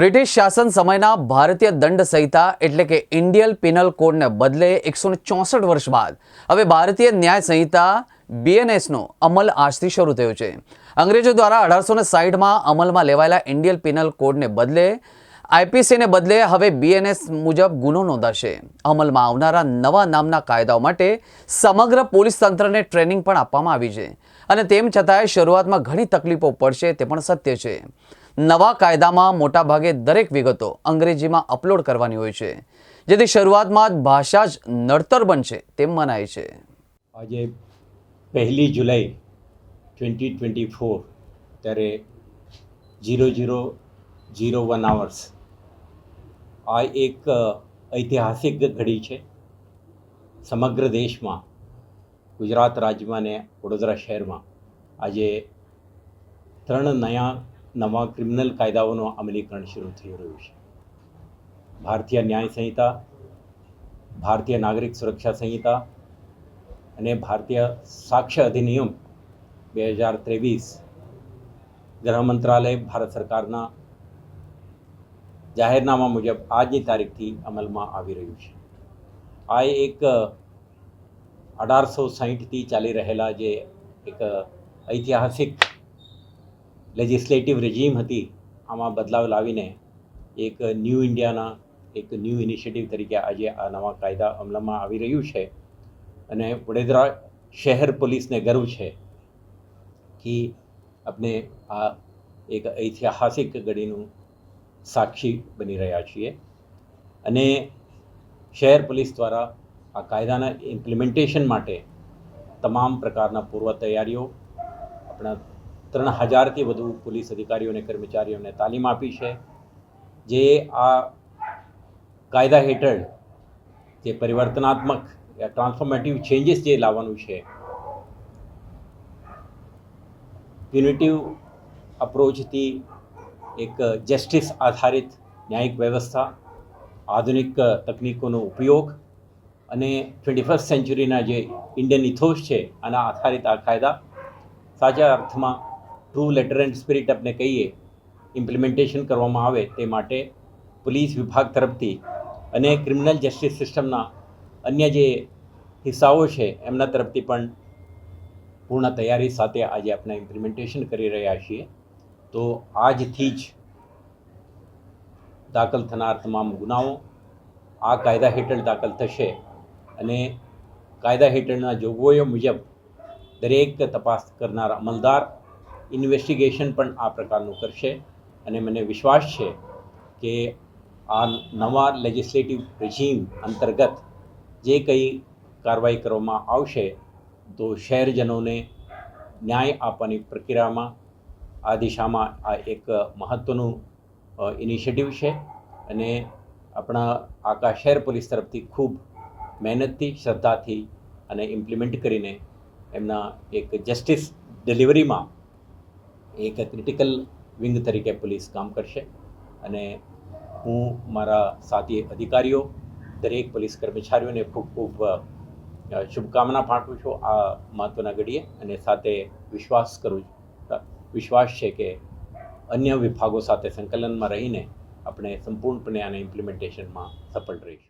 British શાસન સમયના ભારતીય દંડ સંહિતા એટલે કે ઇન્ડિયન પિનલ કોડને બદલે એકસો ચોસઠ વર્ષ બાદ હવે ભારતીય ન્યાય સંહિતા બીએનએસનો અમલ આજથી શરૂ થયો છે. અંગ્રેજો દ્વારા અઢારસો ને સાહીઠમાં અમલમાં લેવાયેલા ઇન્ડિયન પિનલ કોડને બદલે આઈપીસીને બદલે હવે બીએનએસ મુજબ ગુનો નોંધાશે. અમલમાં આવનારા નવા નામના કાયદાઓ માટે સમગ્ર પોલીસ તંત્રને ટ્રેનિંગ પણ આપવામાં આવી છે. અને તેમ છતાંય શરૂઆતમાં ઘણી તકલીફો પડશે તે પણ સત્ય છે. નવા કાયદામાં મોટાભાગે દરેક વિગતો અંગ્રેજીમાં અપલોડ કરવાની હોય છે, જેથી શરૂઆતમાં જ ભાષા જ નડતર બનશે તેમ મનાય છે. આજે પહેલી જુલાઈ ટ્વેન્ટી ટ્વેન્ટી ફોર, ત્યારે zero zero zero one hours આ એક ઐતિહાસિક ઘડી છે. સમગ્ર દેશમાં, ગુજરાત રાજ્યમાં ને વડોદરા શહેરમાં આજે ત્રણ નયા નવા ક્રિમિનલ કાયદાઓનું અમલીકરણ શરૂ થઈ રહ્યું છે. ભારતીય ન્યાય સંહિતા, ભારતીય નાગરિક સુરક્ષા સંહિતા અને ભારતીય સાક્ષ્ય અધિનિયમ બે હજાર ત્રેવીસ ગૃહ મંત્રાલય, ભારત સરકારના જાહેરનામા મુજબ આજની તારીખથી અમલમાં આવી રહ્યું છે. આ એક અઢારસો સાહીઠથી ચાલી રહેલા જે એક ઐતિહાસિક લેજિસ્લેટિવ રેજીમ હતી, આમાં બદલાવ લાવીને એક ન્યૂ ઇન્ડિયાના એક ન્યૂ ઇનિશિયેટિવ તરીકે આજે આ નવા કાયદા અમલમાં આવી રહ્યું છે. અને વડોદરા શહેર પોલીસને ગર્વ છે કે આપણે આ એક ઐતિહાસિક ઘડીનું સાક્ષી બની રહ્યા છીએ. અને શહેર પોલીસ દ્વારા આ કાયદાના ઇમ્પ્લિમેન્ટેશન માટે તમામ પ્રકારના પૂર્વ તૈયારીઓ આપણા ત્રણ હજારથી વધુ પોલીસ અધિકારીઓ અને કર્મચારીઓને તાલીમ આપી છે. જે આ કાયદા હેઠળ જે પરિવર્તનાત્મક ટ્રાન્સફોર્મેટિવ ચેન્જીસ જે લાવવાનું છે પ્યુનિટિવ અપ્રોચથી એક જસ્ટિસ આધારિત ન્યાયિક વ્યવસ્થા, આધુનિક તકનીકોનો ઉપયોગ અને ટ્વેન્ટી ફર્સ્ટ સેન્ચુરીના જે ઇન્ડિયન ઇથોસ છે, આના આધારિત આ કાયદા સાચા અર્થમાં ટ્રુ લેટર એન્ડ સ્પિરિટ આપણે કહીએ ઇમ્પ્લિમેન્ટેશન કરવામાં આવે તે માટે પોલીસ વિભાગ તરફથી અને ક્રિમિનલ જસ્ટિસ સિસ્ટમના અન્ય જે હિસ્સાઓ છે, એમના તરફથી પણ પૂર્ણ તૈયારી સાથે આજે આપણે ઇમ્પ્લિમેન્ટેશન કરી રહ્યા છીએ. તો આજથી જ દાખલ થનાર તમામ ગુનાઓ આ કાયદા હેઠળ દાખલ થશે અને કાયદા હેઠળના જોગવાઈઓ મુજબ દરેક તપાસ કરનાર અમલદાર ઇન્વેસ્ટિગેશન પણ આ પ્રકારનું કરશે અને મને વિશ્વાસ છે કે આ નવા લેજિસ્લેટિવ રેજીમ અંતર્ગત જે કંઈ કાર્યવાહી કરવામાં આવશે, તો શહેરજનોને ન્યાય આપવાની પ્રક્રિયામાં આ દિશામાં આ એક મહત્ત્વનું ઇનિશિયેટિવ છે અને આપણા આખા શહેર પોલીસ તરફથી ખૂબ મહેનતથી, શ્રદ્ધાથી અને ઇમ્પ્લિમેન્ટ કરીને એમના એક જસ્ટિસ ડિલિવરીમાં એક ક્રિટિકલ વિંગ તરીકે પોલીસ કામ કરશે. અને હું મારા સાથી અધિકારીઓ, દરેક પોલીસ કર્મચારીઓને ખૂબ ખૂબ શુભકામના પાઠવું છું આ મહત્ત્વના ઘડીએ. અને સાથે વિશ્વાસ કરું વિશ્વાસ છે કે અન્ય વિભાગો સાથે સંકલનમાં રહીને આપણે સંપૂર્ણપણે આના ઇમ્પ્લિમેન્ટેશનમાં સફળ રહીશું.